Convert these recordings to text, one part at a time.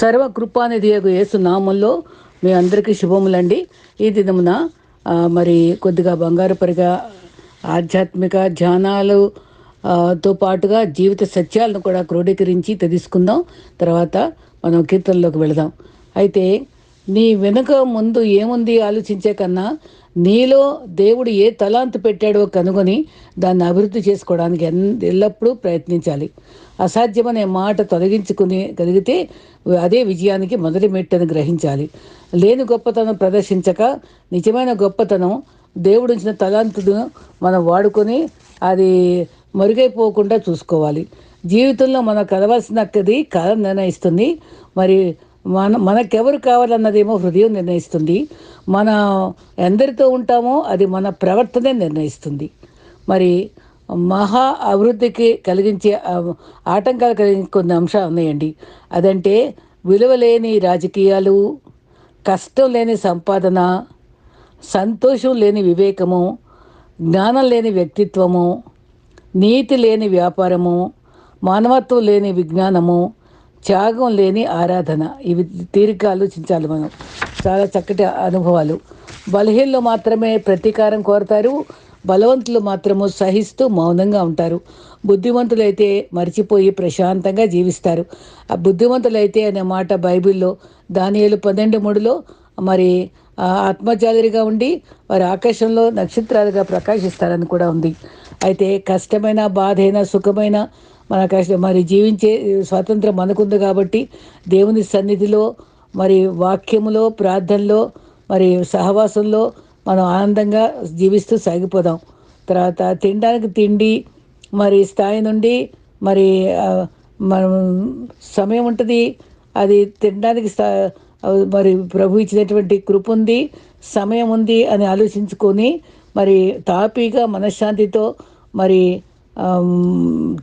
సర్వ కృపానిధి యొక్క యేసు నామంలో మీ అందరికీ శుభములండి. ఈ దినమున మరి కొద్దిగా బంగారు పరిగా ఆధ్యాత్మిక ధ్యానాలు తో పాటుగా జీవిత సత్యాలను కూడా క్రోడీకరించి తెలుసుకుందాం తర్వాత మనం కీర్తనలోకి వెళదాం. అయితే నీ వెనుక ముందు ఏముంది ఆలోచించే కన్నా నీలో దేవుడు ఏ తలాంతు పెట్టాడో కనుగొని దాన్ని అభివృద్ధి చేసుకోవడానికి ఎన్ ఎల్లప్పుడూ ప్రయత్నించాలి. అసాధ్యమనే మాట తొలగించుకుని కలిగితే అదే విజయానికి మొదటి మెట్టని గ్రహించాలి. లేని గొప్పతనం ప్రదర్శించక నిజమైన గొప్పతనం దేవుడిచ్చిన తలాంతును మనం వాడుకొని అది మరుగైపోకుండా చూసుకోవాలి. జీవితంలో మనకు కలవాల్సినది కాలం నిర్ణయిస్తుంది. మరి మన మనకెవరు కావాలన్నదేమో హృదయం నిర్ణయిస్తుంది. మన ఎందరితో ఉంటామో అది మన ప్రవర్తనే నిర్ణయిస్తుంది. మరి మహా అభివృద్ధికి కలిగించే ఆటంకాలు కలిగించే కొన్ని అంశాలు ఉన్నాయండి. అదంటే విలువలేని రాజకీయాలు కష్టం లేని సంపాదన సంతోషం లేని వివేకము జ్ఞానం లేని వ్యక్తిత్వము నీతి లేని వ్యాపారము మానవత్వం లేని విజ్ఞానము త్యాగం లేని ఆరాధన. ఇవి తీరిక ఆలోచించాలి మనం. చాలా చక్కటి అనుభవాలు. బలహీనలు మాత్రమే ప్రతీకారం కోరతారు. బలవంతులు మాత్రము సహిస్తూ మౌనంగా ఉంటారు. బుద్ధిమంతులైతే మర్చిపోయి ప్రశాంతంగా జీవిస్తారు. ఆ బుద్ధిమంతులైతే అనే మాట బైబిల్లో దానియేలు పన్నెండు మూడులో మరి ఆ ఆత్మజాలిగా ఉండి వారి ఆకాశంలో నక్షత్రాలుగా ప్రకాశిస్తారని కూడా ఉంది. అయితే కష్టమైన బాధైన సుఖమైన మన కష్ట మరి జీవించే స్వాతంత్రం మనకుంది కాబట్టి దేవుని సన్నిధిలో మరి వాక్యములో ప్రార్థనలో మరి సహవాసంలో మనం ఆనందంగా జీవిస్తూ సాగిపోదాం. తర్వాత తినడానికి తిండి మరి స్థాయి నుండి మరి మనం సమయం ఉంటుంది. అది తినడానికి మరి ప్రభు ఇచ్చినటువంటి కృప ఉంది సమయం ఉంది అని ఆలోచించుకొని మరి తాపీగా మనశ్శాంతితో మరి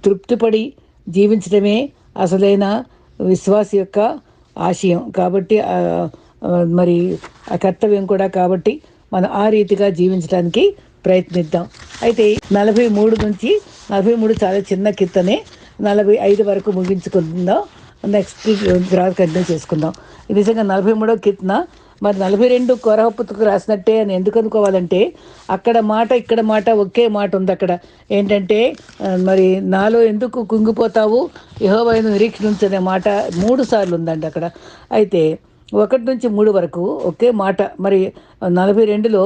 తృప్తిపడి జీవించడమే అసలైన విశ్వాస యొక్క ఆశయం. కాబట్టి మరి ఆ కర్తవ్యం కూడా కాబట్టి మనం ఆ రీతిగా జీవించడానికి ప్రయత్నిద్దాం. అయితే నలభై మూడు నుంచి నలభై మూడు చాలా చిన్న కిత్తనే నలభై ఐదు వరకు ముగించుకుందాం. నెక్స్ట్ తర్వాత కంటిన్యూ చేసుకుందాం. నిజంగా నలభై మూడో కిత్న మరి నలభై రెండు కొరహపుతుకు రాసినట్టే అని ఎందుకు అనుకోవాలంటే అక్కడ మాట ఇక్కడ మాట ఒకే మాట ఉంది అక్కడ. ఏంటంటే మరి నాలో ఎందుకు కుంగిపోతావు? యహోవైన నిరీక్షించనే మాట మూడు సార్లు ఉందండి అక్కడ. అయితే ఒకటి నుంచి మూడు వరకు ఒకే మాట మరి నలభై రెండులో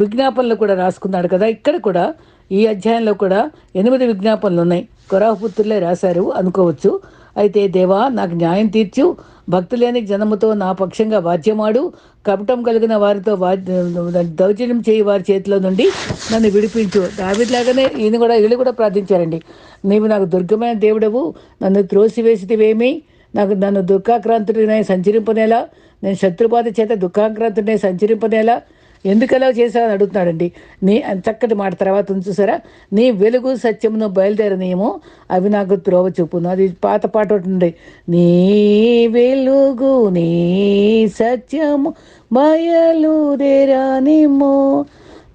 విజ్ఞాపనలు కూడా రాసుకున్నాడు కదా. ఇక్కడ కూడా ఈ అధ్యాయంలో కూడా ఎనిమిది విజ్ఞాపనలు ఉన్నాయి. కొరాపుత్రులే రాశారు అనుకోవచ్చు. అయితే దేవా నాకు న్యాయం తీర్చు. భక్తి లేని జనముతో నా పక్షంగా వాద్యమాడు. కపటం కలిగిన వారితో వాద్య దౌర్జన్యం చేయి వారి చేతిలో నుండి నన్ను విడిపించు. దావిలాగానే ఈయన కూడా వీళ్ళు కూడా ప్రార్థించారండి. నీవు నాకు దుర్గమైన దేవుడవు. నన్ను త్రోసివేసితివేమి? నాకు నన్ను దుఃఖాక్రాంతుడినై సంచరింపనేలా? నేను శత్రుబాధ చేత దుఃఖాక్రాంతుడినై సంచరింపనేలా? ఎందుకు అలా చేశావని అడుగుతున్నాడండి. నీ చక్కటి మాట తర్వాత ఉంచుసారా చూసారా? నీ వెలుగు సత్యమును బయలుదేరనీయము అవి నాకు త్రోవ చూపును. అది పాత పాట ఒకటి ఉంది. నీ వెలుగు నీ సత్యము బయలుదేరానిమో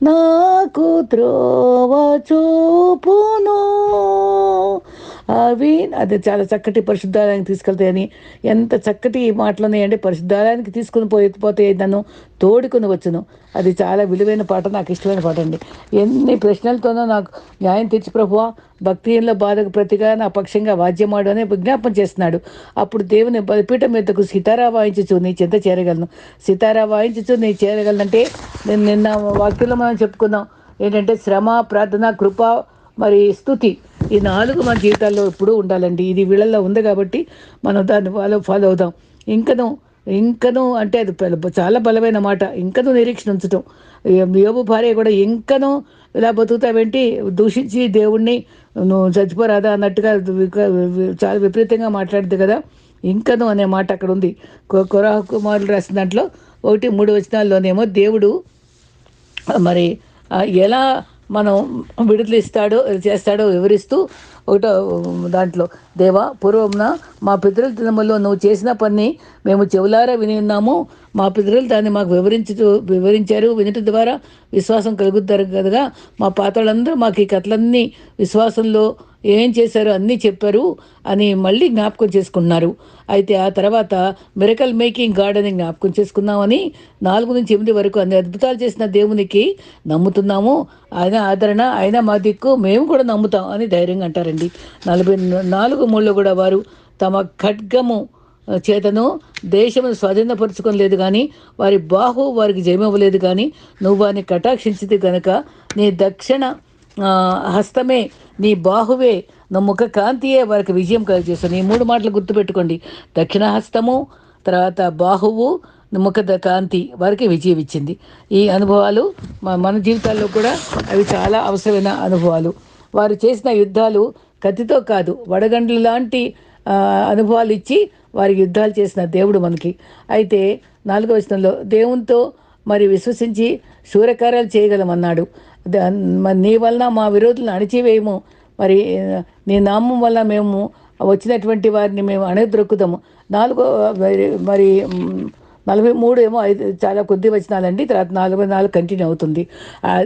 నాకు త్రోవ చూపును. అవి అది చాలా చక్కటి పరిశుద్ధాలయానికి తీసుకెళ్తాయని ఎంత చక్కటి మాటలు ఉన్నాయండి పరిశుద్ధాలయానికి తీసుకుని పోయి పోతే నన్ను తోడుకుని వచ్చును. అది చాలా విలువైన పాట నాకు ఇష్టమైన పాట అండి. ఎన్ని ప్రశ్నలతోనో నాకు న్యాయం తెచ్చి ప్రభువా భక్తిహీనలో బాధకు ప్రతిగా నా పక్షంగా వాద్యమాడు అని విజ్ఞాపం చేస్తున్నాడు. అప్పుడు దేవుని బలిపీఠం మీదకు సితారా వాయించచ్చు నీ చింత చేరగలను. సితారా వాయించచ్చు నీ చేరగలనంటే నేను నిన్న వాక్యంలో మనం చెప్పుకున్నాం ఏంటంటే శ్రమ ప్రార్థన కృప మరి స్తుతి ఈ నాలుగు మన జీవితాల్లో ఎప్పుడూ ఉండాలండి. ఇది వీళ్ళల్లో ఉంది కాబట్టి మనం దాన్ని ఫాలో ఫాలో అవుదాం. ఇంకను ఇంకను అంటే అది చాలా బలమైన మాట. ఇంకను నిరీక్షణ ఉంచటం. యోబు భార్య కూడా ఇంకను ఇలా బతుకుతావేంటి? దూషించి దేవుణ్ణి నువ్వు చచ్చిపోరాదా అన్నట్టుగా చాలా విపరీతంగా మాట్లాడింది కదా. ఇంకను అనే మాట అక్కడ ఉంది. కొ- కుమారులు రాసిన దాంట్లో ఒకటి మూడు వచనాల్లోనేమో దేవుడు మరి ఎలా మనం విడుదల ఇస్తాడో చేస్తాడో వివరిస్తూ ఒకటో దాంట్లో దేవా పూర్వంన మా పితరుల దినములో నువ్వు చేసిన పని మేము చెవులారా విని ఉన్నాము. మా పితరులు దాన్ని మాకు వివరించు వివరించారు. వినటం ద్వారా విశ్వాసం కలుగుతారు కదా మా పాత్రలందరూ మాకు ఈ కథలన్నీ విశ్వాసంలో ఏం చేశారు అన్నీ చెప్పారు అని మళ్ళీ జ్ఞాపకం చేసుకున్నారు. అయితే ఆ తర్వాత మిరకల్ మేకింగ్ గాడ్ అని జ్ఞాపకం చేసుకున్నామని నాలుగు నుంచి ఎనిమిది వరకు అన్ని అద్భుతాలు చేసిన దేవునికి నమ్ముతున్నాము. ఆయన ఆదరణ ఆయన మా దిక్కు మేము కూడా నమ్ముతాం అని ధైర్యంగా అంటారండి నలభై నాలుగు మూడులో కూడా వారు తమ ఖడ్గము చేతను దేశమును స్వాధీనపరుచుకోలేదు కానీ వారి బాహు వారికి జయమివ్వలేదు కానీ నువ్వు వారిని కటాక్షించితే కనుక నీ దక్షిణ హస్తమే నీ బాహువే నా ముఖ కాంతియే వారికి విజయం కలిగజేస్తాను ఈ మూడు మాటలు గుర్తుపెట్టుకోండి. దక్షిణ హస్తము తర్వాత బాహువు ముఖ ద- కాంతి వారికి విజయం ఇచ్చింది. ఈ అనుభవాలు మన జీవితాల్లో కూడా అవి చాలా అవసరమైన అనుభవాలు. వారు చేసిన యుద్ధాలు కత్తితో కాదు వడగండ్లు లాంటి అనుభవాలు ఇచ్చి వారి యుద్ధాలు చేసిన దేవుడు మనకి. అయితే నాలుగవ వచనంలో దేవునితో మరి విశ్వసించి శూరకార్యాలు చేయగలమన్నాడు. నీ వలన మా విరోధులను అణిచివేయము. మరి నీ నామం వల్ల మేము వచ్చినటువంటి వారిని మేము అణగద్రొక్కుదాము నాలుగో మరి నలభై మూడు ఏమో ఐదు చాలా కొద్ది వచనాలండి తర్వాత నలభై నాలుగు కంటిన్యూ అవుతుంది.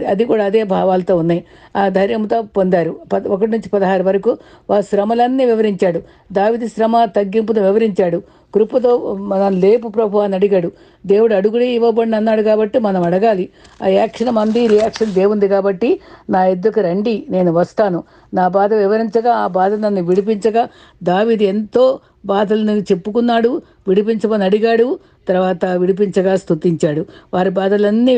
అది కూడా అదే భావాలతో ఉన్నాయి. ఆ ధైర్యంతో పొందారు. పద ఒకటి నుంచి పదహారు వరకు వారి శ్రమలన్నీ వివరించాడు. దావిది శ్రమ తగ్గింపును వివరించాడు. కృపతో మనం లేపు ప్రభు అని అడిగాడు. దేవుడు అడుగుడే ఇవ్వబడి అన్నాడు కాబట్టి మనం అడగాలి. ఆ యాక్షన్ మంది రియాక్షన్ దేవుంది కాబట్టి నా ఎద్దుకు రండి నేను వస్తాను. నా బాధ వివరించగా ఆ బాధ నన్ను విడిపించగా దావిది ఎంతో బాధలను చెప్పుకున్నాడు విడిపించమని అడిగాడు తర్వాత విడిపించగా స్తుతించాడు. వారి బాధలన్నీ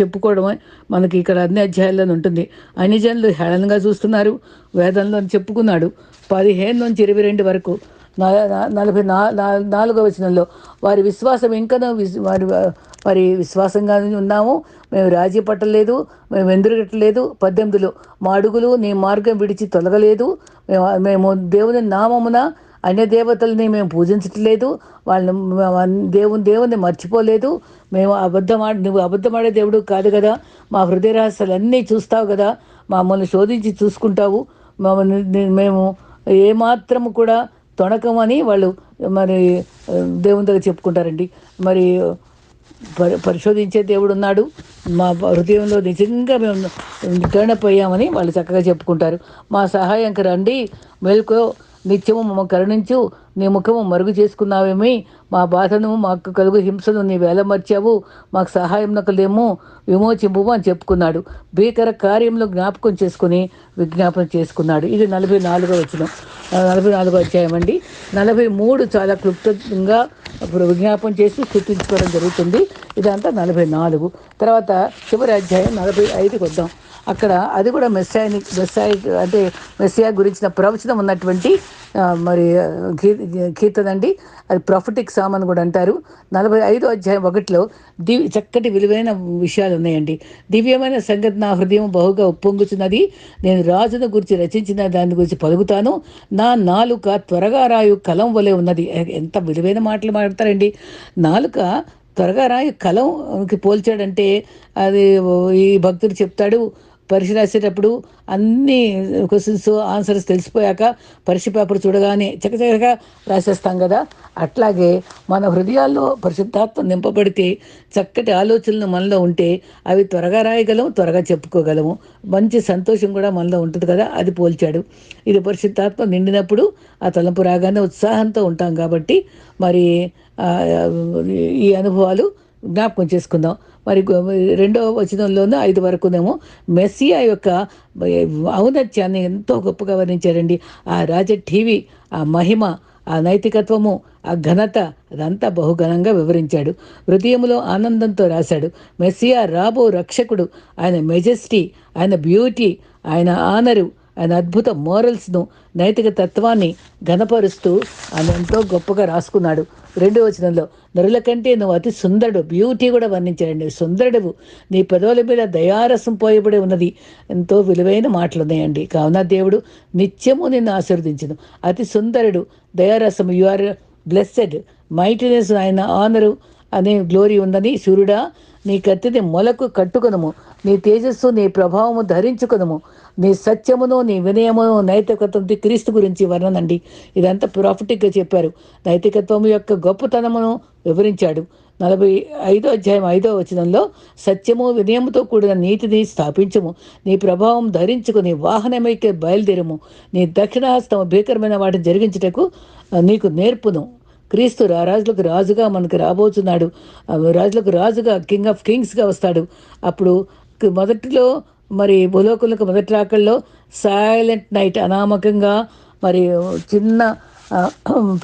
చెప్పుకోవడమే మనకి ఇక్కడ అన్ని అధ్యాయాల్లో ఉంటుంది. అన్ని జనులు హేళనగా చూస్తున్నారు వేదంలో చెప్పుకున్నాడు. పదిహేను నుంచి ఇరవై రెండు వరకు నలభై నా- నాలుగో వచనంలో వారి విశ్వాసం ఇంకనూ వారి వారి విశ్వాసంగా ఉన్నాము. మేము రాజీ పట్టలేదు మేము ఎందురగట్టలేదు పద్దెనిమిదిలో మా అడుగులు నీ మార్గం విడిచి తొలగలేదు. మేము మేము దేవుని నామమున అన్య దేవతల్ని మేము పూజించట్లేదు. వాళ్ళని దేవుని దేవుని మర్చిపోలేదు. మేము అబద్ధమాడి నువ్వు అబద్ధమాడే దేవుడు కాదు కదా. మా హృదయ రహస్యాలన్నీ చూస్తావు కదా. మమ్మల్ని శోధించి చూసుకుంటావు. మమ్మల్ని మేము ఏమాత్రము కూడా తొణకమని వాళ్ళు మరి దేవుని దగ్గర చెప్పుకుంటారండి. మరి పరి పరిశోధించే దేవుడు ఉన్నాడు. మా హృదయంలో నిజంగా మేము కరుణపోయామని వాళ్ళు చక్కగా చెప్పుకుంటారు. మా సహాయంకి రండి. మేల్కో నిత్యము మమ్మ కరుణించు. నీ ముఖము మరుగు చేసుకున్నావేమి? మా బాధను మాకు కలుగు హింసను నీ వేలమర్చావు మాకు సహాయం నకలేము. విమోచింపు అని చెప్పుకున్నాడు. భీకర కార్యంలో జ్ఞాపకం చేసుకుని విజ్ఞాపన చేసుకున్నాడు. ఇది నలభై నాలుగో వచ్చిన నలభై నాలుగో అధ్యాయం అండి. నలభై మూడు చాలా క్లుప్తంగా ఇప్పుడు విజ్ఞాపం చేసి స్థుతించుకోవడం జరుగుతుంది. ఇదంతా నలభై నాలుగు. తర్వాత చివరి అధ్యాయం నలభై ఐదుకి వద్దాం. అక్కడ అది కూడా మెస్సాయిని మెస్సాయ్ అంటే మెస్సియా గురించిన ప్రవచనం ఉన్నటువంటి మరి కీర్తనండి అది ప్రాఫిటిక్ సామ్ అని కూడా అంటారు. నలభై ఐదో అధ్యాయం ఒకటిలో దివ్ చక్కటి విలువైన విషయాలు ఉన్నాయండి. దివ్యమైన సంగతి నా హృదయం బహుగా ఉప్పొంగుచున్నది. నేను రాజును గురించి రచించిన దాని గురించి పలుకుతాను. నా నాలుక త్వరగా రాయు కలం వలె ఉన్నది. ఎంత విలువైన మాటలు మాట్లాడతారండి. నాలుక త్వరగా రాయి కలంకి పోల్చాడంటే అది ఈ భక్తుడు చెప్తాడు పరీక్ష రాసేటప్పుడు అన్ని క్వశ్చన్స్ ఆన్సర్స్ తెలిసిపోయాక పరీక్ష పేపర్ చూడగానే చకచకగా రాసేస్తాం కదా. అట్లాగే మన హృదయాల్లో పరిశుద్ధాత్మ నింపబడితే చక్కటి ఆలోచనలు మనలో ఉంటే అవి త్వరగా రాయగలం త్వరగా చెప్పుకోగలము. మంచి సంతోషం కూడా మనలో ఉంటుంది కదా అది పోల్చాడు. ఇది పరిశుద్ధాత్మ నిండినప్పుడు ఆ తలంపు రాగానే ఉత్సాహంతో ఉంటాం కాబట్టి మరి ఈ అనుభవాలు జ్ఞాపకం చేసుకుందాం. మరి రెండవ వచనంలోనూ ఐదు వరకునేమో మెస్సియా యొక్క ఔన్నత్యాన్ని ఎంతో గొప్పగా వర్ణించారండి. ఆ రాజ టీవీ ఆ మహిమ ఆ నైతికత్వము ఆ ఘనత అదంతా బహుఘనంగా వివరించాడు. హృదయంలో ఆనందంతో రాశాడు. మెస్సియా రాబో రక్షకుడు ఆయన మెజెస్టీ ఆయన బ్యూటీ ఆయన ఆనరు ఆయన అద్భుత మోరల్స్ను నైతిక తత్వాన్ని ఘనపరుస్తూ ఆయన ఎంతో గొప్పగా రాసుకున్నాడు. రెండో వచనంలో నరుల కంటే నువ్వు అతి సుందరుడు బ్యూటీ కూడా వర్ణించాడండి సుందరుడు నీ పెదవుల మీద దయారసం పోయబడి ఉన్నది ఎంతో విలువైన మాటలు ఉన్నాయండి కావున దేవుడు నిత్యము నిన్ను ఆశీర్వదించను. అతి సుందరుడు దయారసం యు ఆర్ బ్లెస్సెడ్ మైటినెస్ ఆయన ఆనరు అనే గ్లోరీ ఉందని సూర్యుడా నీ కత్తిని మొలకు కట్టుకొనము. నీ తేజస్సు నీ ప్రభావము ధరించుకును నీ సత్యమును నీ వినయమును నైతికత్వం క్రీస్తు గురించి వర్ణనండి. ఇదంతా ప్రాఫిటిక్గా చెప్పారు. నైతికత్వం యొక్క గొప్పతనమును వివరించాడు. నలభై ఐదో అధ్యాయం ఐదో వచనంలో సత్యము వినయముతో కూడిన నీతిని స్థాపించము. నీ ప్రభావం ధరించుకుని వాహనమైకే బయలుదేరము. నీ దక్షిణహస్తము భీకరమైన వాటిని జరిగించుటకు నీకు నేర్పును. క్రీస్తు రా రాజులకు రాజుగా మనకు రాబోతున్నాడు. రాజులకు రాజుగా కింగ్ ఆఫ్ కింగ్స్గా వస్తాడు. అప్పుడు మొదటిలో మరి భూలోకులకు మొదటి రాకల్లో సైలెంట్ నైట్ అనామకంగా మరి చిన్న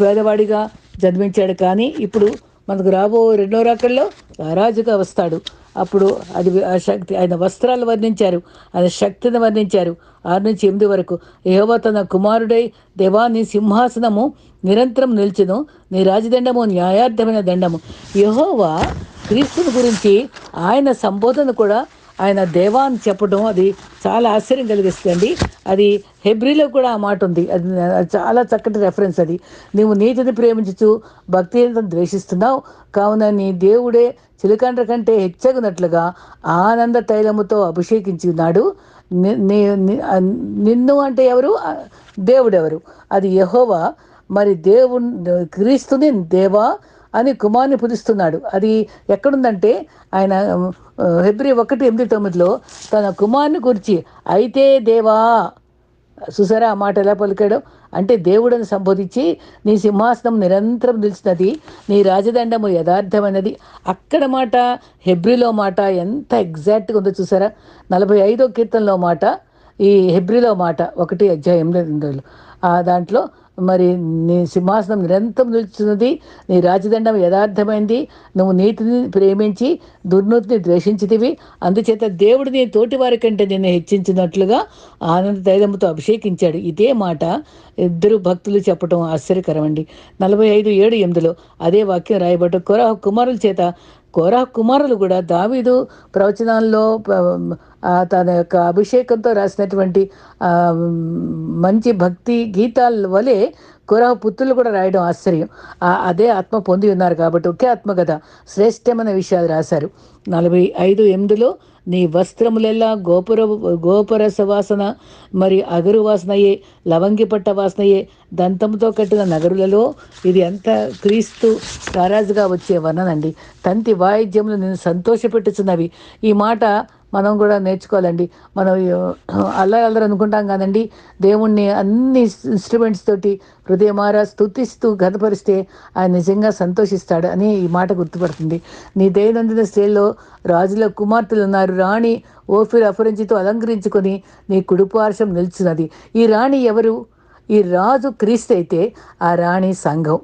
పేదవాడిగా జన్మించాడు. కానీ ఇప్పుడు మనకు రాబో రెండో రాకల్లో రాజుగా వస్తాడు. అప్పుడు అది ఆ శక్తి ఆయన వస్త్రాలు వర్ణించారు. ఆయన శక్తిని వర్ణించారు. ఆరు నుంచి ఎనిమిది వరకు యెహోవా తన కుమారుడై దేవా నీ సింహాసనము నిరంతరం నిలిచను. నీ రాజదండము న్యాయార్థమైన దండము. యహోవా క్రీస్తుని గురించి ఆయన సంబోధన కూడా ఆయన దేవా అని చెప్పడం అది చాలా ఆశ్చర్యం కలిగిస్తుంది. అది హెబ్రిలో కూడా ఆ మాట ఉంది. అది చాలా చక్కటి రెఫరెన్స్ అది. నీవు నీతిని ప్రేమించుచు భక్తి ద్వేషిస్తున్నావు. కావున నీ దేవుడే చిలకండ్ర కంటే హెచ్చగునట్లుగా ఆనంద తైలముతో అభిషేకించున్నాడు. నిన్ను అంటే ఎవరు? దేవుడెవరు? అది యహోవా. మరి దేవుని క్రీస్తుని దేవా అని కుమార్ని పిలుస్తున్నాడు అది ఎక్కడుందంటే ఆయన ఆ, ఒకటి ఎనిమిది తొమ్మిదిలో తన కుమార్ని గురించి అయితే దేవా చూసారా ఆ మాట ఎలా పలికాడు? అంటే దేవుడని సంబోధించి నీ సింహాసనం నిరంతరం నిలిచినది నీ రాజదండము యథార్థమైనది. అక్కడ మాట హెబ్రిలో మాట ఎంత ఎగ్జాక్ట్గా ఉందో చూసారా? నలభై ఐదో కీర్తనలో మాట ఈ హెబ్రిలో మాట ఒకటి అధ్యాయం ఎనిమిది ఆ దాంట్లో మరి నీ సింహాసనం నిరంతరం నిలుచున్నది నీ రాజదండం యథార్థమైంది. నువ్వు నీతిని ప్రేమించి దుర్నీతిని ద్వేషించితివి. అందుచేత దేవుడు నీ తోటి వారి కంటే నిన్ను హెచ్చించినట్లుగా ఆనంద ధైర్యంతో అభిషేకించాడు. ఇదే మాట ఇద్దరు భక్తులు చెప్పడం ఆశ్చర్యకరమండి. నలభై ఐదు ఏడు ఎనిమిదిలో అదే వాక్యం రాయబడ్డ కొర కుమారుల చేత కోరా కుమారులు కూడా దావీదు ప్రవచనాల్లో తన యొక్క అభిషేకంతో రాసినటువంటి మంచి భక్తి గీతాల వలె కోరాహు పుత్రులు కూడా రాయడం ఆశ్చర్యం. అదే ఆత్మ పొంది ఉన్నారు కాబట్టి ఒకే ఆత్మ కదా శ్రేష్టమైన విషయాలు రాశారు. నలభై ఐదు ఎనిమిదిలో నీ వస్త్రములెల్లా గోపుర గోపురస వాసన మరి అగరు వాసనయే లవంగిపట్ట వాసనయే దంతంతో కట్టిన నగరులలో ఇది ఎంత క్రీస్తు రారాజుగా వచ్చే వర్ణనండి. తంతి వాయిద్యములు నేను సంతోషపెట్టుచున్నవి. ఈ మాట మనం కూడా నేర్చుకోవాలండి. మనం అల్లరి అల్లరి అనుకుంటాం కాదండి దేవుణ్ణి అన్ని ఇన్స్ట్రుమెంట్స్ తోటి హృదయమారా స్తుతిస్తూ గతపరిస్తే ఆయన నిజంగా సంతోషిస్తాడు అని ఈ మాట గుర్తుపడుతుంది. నీ దైనందిన స్త్రీల్లో రాజుల కుమార్తెలు ఉన్నారు రాణి ఓఫిర్ అపరించితో అలంకరించుకొని నీ కుడుపార్శం నిలిచినది ఈ రాణి ఎవరు? ఈ రాజు క్రీస్తు అయితే ఆ రాణి సంఘం.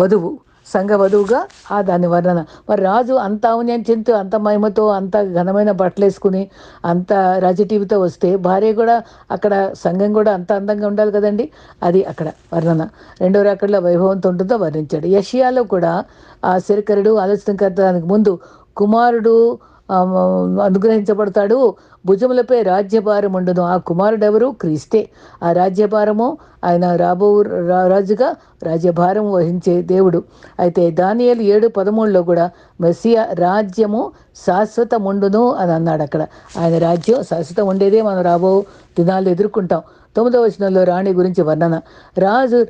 వధువు. సంఘ వధువుగా ఆ దాని వర్ణన. మరి రాజు అంత ఔన్యం చెందుతూ అంత మహిమతో అంత ఘనమైన బట్టలు వేసుకుని అంత రాజటీవితో వస్తే భార్య కూడా అక్కడ సంఘం కూడా అంత అందంగా ఉండాలి కదండి? అది అక్కడ వర్ణన. రెండో రకంలో వైభవంతో ఉంటుందో వర్ణించాడు. యషియాలో కూడా ఆ శరికరుడు ఆలోచనకర్త దానికి ముందు కుమారుడు అనుగ్రహించబడతాడు. భుజములపై రాజ్యభారం ఉండను ఆ కుమారుడు ఎవరు క్రీస్తే. ఆ రాజ్యభారము ఆయన రాబో రా- రాజుగా రాజ్యభారం వహించే దేవుడు. అయితే దానియలు ఏడు పదమూడులో కూడా మెస్సియా రాజ్యము శాశ్వతం ఉండును అని అన్నాడు అక్కడ. ఆయన రాజ్యం శాశ్వతం ఉండేదే మనం రాబో దినాలు ఎదుర్కొంటాం. తొమ్మిదవ వచనంలో రాణి గురించి వర్ణన. రాజు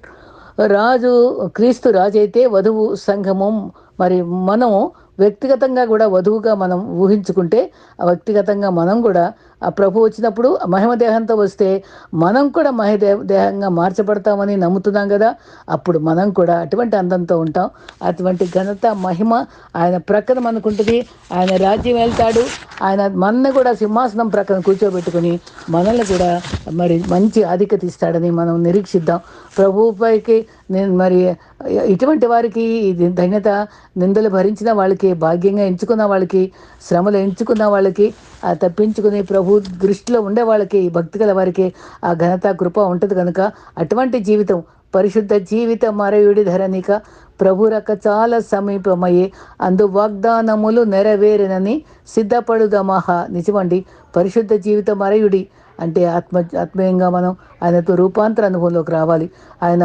రాజు క్రీస్తు రాజు అయితే వధువు సంఘము. మరి మనం వ్యక్తిగతంగా కూడా వధువుగా మనం ఊహించుకుంటే ఆ వ్యక్తిగతంగా మనం కూడా ప్రభు వచ్చినప్పుడు మహిమ దేహంతో వస్తే మనం కూడా మహిదే దేహంగా మార్చబడతామని నమ్ముతున్నాం కదా. అప్పుడు మనం కూడా అటువంటి అందంతో ఉంటాం. అటువంటి ఘనత మహిమ ఆయన ప్రక్కన మనకుంటుంది. ఆయన రాజ్యం వెళ్తాడు. ఆయన మనల్ని కూడా సింహాసనం ప్రక్కన కూర్చోబెట్టుకుని మనల్ని కూడా మరి మంచి ఆధిక్యత ఇస్తాడని మనం నిరీక్షిద్దాం. ప్రభుపైకి నేను మరి ఇటువంటి వారికి ఇది ధన్యత నిందలు భరించిన వాళ్ళకి భాగ్యంగా ఎంచుకున్న వాళ్ళకి శ్రమలు ఎంచుకున్న వాళ్ళకి తప్పించుకుని ప్రభు దృష్టిలో ఉండే వాళ్ళకి భక్తి గల వారికి ఆ ఘనత కృప ఉంటుంది కనుక అటువంటి జీవితం పరిశుద్ధ జీవిత మరయుడి ధరణిక ప్రభు రక చాలా సమీపమయ్యే అందు వాగ్దానములు నెరవేరినని సిద్ధపడుదమహ. నిజమండి పరిశుద్ధ జీవిత మరయుడి అంటే ఆత్మ ఆత్మీయంగా మనం ఆయనతో రూపాంతర అనుభవంలోకి రావాలి. ఆయన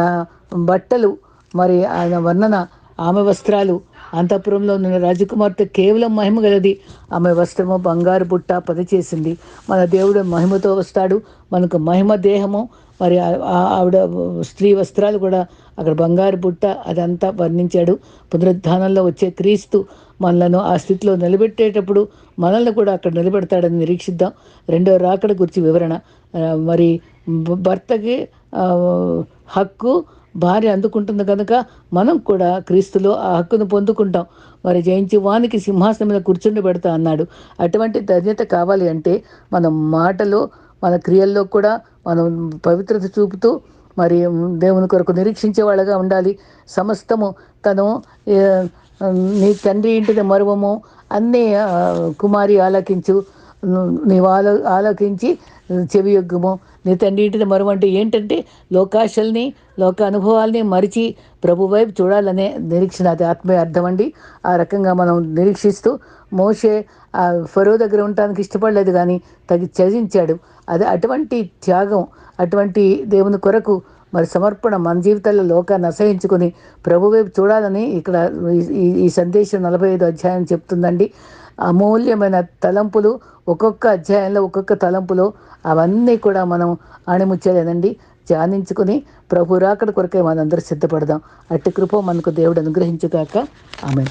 బట్టలు మరి ఆయన వర్ణన ఆమె వస్త్రాలు అంతఃపురంలో ఉన్న రాజకుమార్తె కేవలం మహిమ గలది. ఆమె వస్త్రము బంగారు బుట్ట పనిచేసింది. మన దేవుడు మహిమతో వస్తాడు. మనకు మహిమ దేహము. మరి ఆవిడ స్త్రీ వస్త్రాలు కూడా అక్కడ బంగారు బుట్ట అదంతా వర్ణించాడు. పునరుద్ధానంలో వచ్చే క్రీస్తు మనలను ఆ స్థితిలో నిలబెట్టేటప్పుడు మనల్ని కూడా అక్కడ నిలబెడతాడని నిరీక్షిద్దాం. రెండో రాకడ గురించి వివరణ. మరి భర్తకి హక్కు భార్య అందుకుంటుంది కనుక మనం కూడా క్రీస్తులో ఆ హక్కును పొందుకుంటాం. మరి జయించి వానికి సింహాసనం మీద కూర్చుండి పెడతా అన్నాడు. అటువంటి ధన్యత కావాలి అంటే మన మాటలో మన క్రియల్లో కూడా మనం పవిత్రత చూపుతూ మరి దేవుని కొరకు నిరీక్షించే వాళ్ళగా ఉండాలి. సమస్తము తను నీ తండ్రి ఇంటిని మరువము అన్నీ కుమారి ఆలకించు నీవు ఆలో ఆలోకించి చెవి యొగ్గము. నీ తండ్రి ఇంటిని మరువంటే ఏంటంటే లోకాశల్ని లోక అనుభవాల్ని మరిచి ప్రభు వైపు చూడాలనే నిరీక్షణ. అది ఆత్మీయ అర్థం అండి. ఆ రకంగా మనం నిరీక్షిస్తూ మోషే ఫరో దగ్గర ఉండటానికి ఇష్టపడలేదు కానీ తగి త్యజించాడు. అది అటువంటి త్యాగం అటువంటి దేవుని కొరకు మరి సమర్పణ మన జీవితాల్లో లోకాన్ని అసహించుకుని ప్రభు వైపు చూడాలని ఇక్కడ ఈ సందేశం నలభై ఐదు అధ్యాయం చెప్తుందండి. అమూల్యమైన తలంపులు ఒక్కొక్క అధ్యాయంలో ఒక్కొక్క తలంపులో అవన్నీ కూడా మనం ఆణిముచ్చేలేదండి. ధ్యానించుకుని ప్రభు రాకడ కొరకే మనందరూ సిద్ధపడదాం. అట్టి కృప మనకు దేవుడు అనుగ్రహించుగాక. ఆమె